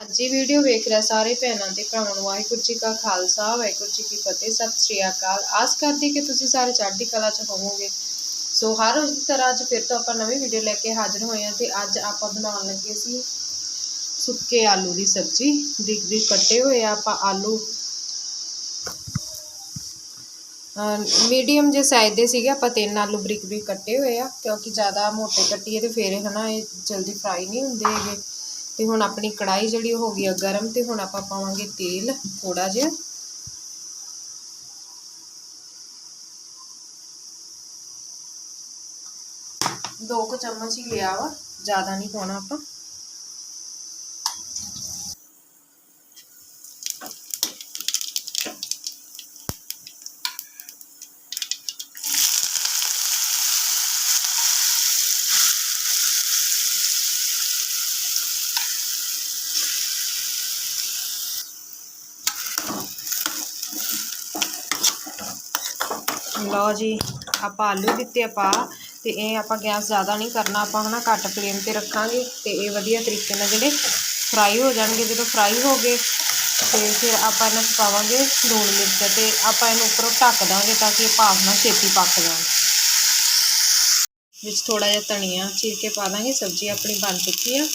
ਅੱਜ ਇਹ ਵੀਡੀਓ ਵੇਖ ਰਿਹਾ ਸਾਰੇ ਭੈਣਾਂ ਤੇ ਭਰਾਵਾਂ ਨੂੰ, ਵਾਹਿਗੁਰੂ ਜੀ ਕਾ ਖਾਲਸਾ, ਵਾਹਿਗੁਰੂ ਜੀ ਕੀ ਫਤਿਹ, ਸਤਿ ਸ੍ਰੀ ਅਕਾਲ। ਆਸ ਕਰਦੀ ਕਿ ਤੁਸੀਂ ਸਾਰੇ ਚੜ੍ਹਦੀ ਕਲਾ 'ਚ ਹੋਵੋਗੇ। ਸੋ ਹਰ ਰੋਜ਼ ਦੀ ਤਰ੍ਹਾਂ ਅੱਜ ਫਿਰ ਤੋਂ ਆਪਾਂ ਨਵੀਂ ਵੀਡੀਓ ਲੈ ਕੇ ਹਾਜ਼ਰ ਹੋਏ ਹਾਂ ਤੇ ਅੱਜ ਆਪਾਂ ਬਣਾਉਣ ਲੱਗੇ ਸੀ ਸੁੱਕੇ ਆਲੂ ਦੀ ਸਬਜ਼ੀ। ਬਰੀਕ ਬਰੀਕ ਕੱਟੇ ਹੋਏ ਆ ਆਪਾਂ ਆਲੂ। ਮੀਡੀਅਮ ਜੇ ਸਾਈਜ਼ ਦੇ ਸੀਗੇ, ਆਪਾਂ ਤਿੰਨ ਆਲੂ ਬਰੀਕ ਬਰੀਕ ਕੱਟੇ ਹੋਏ ਆ, ਕਿਉਂਕਿ ਜ਼ਿਆਦਾ ਮੋਟੇ ਕੱਟੀਏ ਤੇ ਫਿਰ ਹਨਾ, ਇਹ ਜਲਦੀ ਫਰਾਈ ਨਹੀਂ ਹੁੰਦੇ ਹੈਗੇ। ਤੇ ਹੁਣ ਆਪਣੀ ਕੜਾਈ ਜਿਹੜੀ ਉਹ ਹੋ ਗਈ ਆ ਗਰਮ ਤੇ ਹੁਣ ਆਪਾਂ ਪਾਵਾਂਗੇ ਤੇਲ ਥੋੜਾ ਜਿਹਾ। ਦੋ ਕੁ ਚਮਚ ਹੀ ਲਿਆ ਵਾ, ਜ਼ਿਆਦਾ ਨਹੀਂ ਪਾਉਣਾ ਆਪਾਂ। ਲਓ ਜੀ, ਆਪਾਂ ਆਲੂ ਦਿੱਤੇ ਆਪਾਂ, ਤੇ ਇਹ ਆਪਾਂ ਗੈਸ ਜ਼ਿਆਦਾ ਨਹੀਂ ਕਰਨਾ, ਆਪਾਂ ਹਨਾ ਘੱਟ ਫਲੇਮ ਤੇ ਰੱਖਾਂਗੇ, ਤੇ ਇਹ ਵਧੀਆ ਤਰੀਕੇ ਨਾਲ ਜਿਹੜੇ ਫਰਾਈ ਹੋ ਜਾਣਗੇ, ਜਦੋਂ ਫਰਾਈ ਹੋ ਗਏ, ਤੇ ਫਿਰ ਆਪਾਂ ਇਹਨਾਂ 'ਚ ਪਾਵਾਂਗੇ ਲੂਣ ਮਿਰਚ ਤੇ ਆਪਾਂ ਇਹਨੂੰ ਉੱਪਰੋਂ ਢੱਕ ਦਾਂਗੇ ਤਾਂ ਕਿ ਇਹ ਭਾਫ ਨਾਲ ਛੇਤੀ ਪੱਕ ਜਾਣ। ਵਿੱਚ ਥੋੜਾ ਜਿਹਾ ਧਨੀਆ ਚੀਰ ਕੇ ਪਾ ਦਾਂਗੇ, ਸਬਜ਼ੀ ਆਪਣੀ ਬਣ ਚੁੱਕੀ ਆ।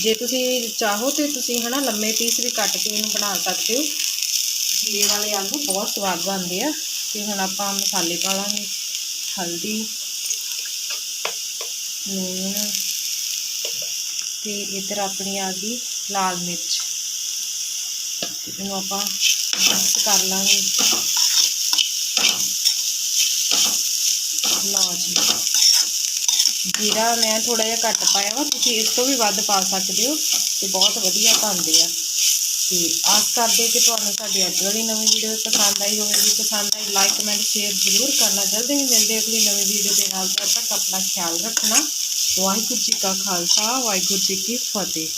ਜੇ ਤੁਸੀਂ ਚਾਹੋ ਤੇ ਤੁਸੀਂ ਹਨਾ ਲੰਮੇ ਪੀਸ ਵੀ ਕੱਟ ਕੇ ਇਹਨੂੰ ਬਣਾ ਸਕਦੇ ਹੋ। ਇਹ ਵਾਲੇ ਆਲੂ ਬਹੁਤ ਸਵਾਦ ਬਣਦੇ ਆ। ਤੇ ਹੁਣ ਆਪਾਂ ਮਸਾਲੇ ਪਾ ਲਾਂਗੇ, ਹਲਦੀ, ਲੂਣ ਤੇ ਇੱਧਰ ਆਪਣੀ ਆ ਗਈ ਲਾਲ ਮਿਰਚ। ਇਹਨੂੰ ਆਪਾਂ ਮਿਕਸ ਕਰ ਲਾਂਗੇ। ਲਓ ਜੀ। ਜੀਰਾ ਮੈਂ ਥੋੜਾ ਜਿਹਾ ਘੱਟ ਪਾਇਆ ਵਾ, ਤੁਸੀਂ ਇਸ ਤੋਂ ਵੀ ਵੱਧ ਪਾ ਸਕਦੇ ਹੋ ਤੇ ਬਹੁਤ ਵਧੀਆ ਬਣਦੇ ਆ। ਤੇ ਆਸ ਕਰਦੇ ਕਿ ਤੁਹਾਨੂੰ ਸਾਡੀ ਅੱਜ ਵਾਲੀ ਨਵੀਂ ਵੀਡੀਓ ਪਸੰਦ ਆਈ ਹੋਵੇਗੀ। ਪਸੰਦ ਆਈ ਲਾਈਕ ਕਮੈਂਟ ਸ਼ੇਅਰ ਜ਼ਰੂਰ ਕਰਨਾ। ਜਲਦੀ ਹੀ ਮਿਲਦੇ ਅਗਲੀ ਨਵੀਂ ਵੀਡੀਓ ਦੇ ਨਾਲ। ਤਦ ਤੱਕ ਆਪਣਾ ਖਿਆਲ ਰੱਖਣਾ। ਵਾਹਿਗੁਰੂ ਜੀ ਕਾ ਖਾਲਸਾ, ਵਾਹਿਗੁਰੂ ਜੀ ਕੀ ਫਤਿਹ।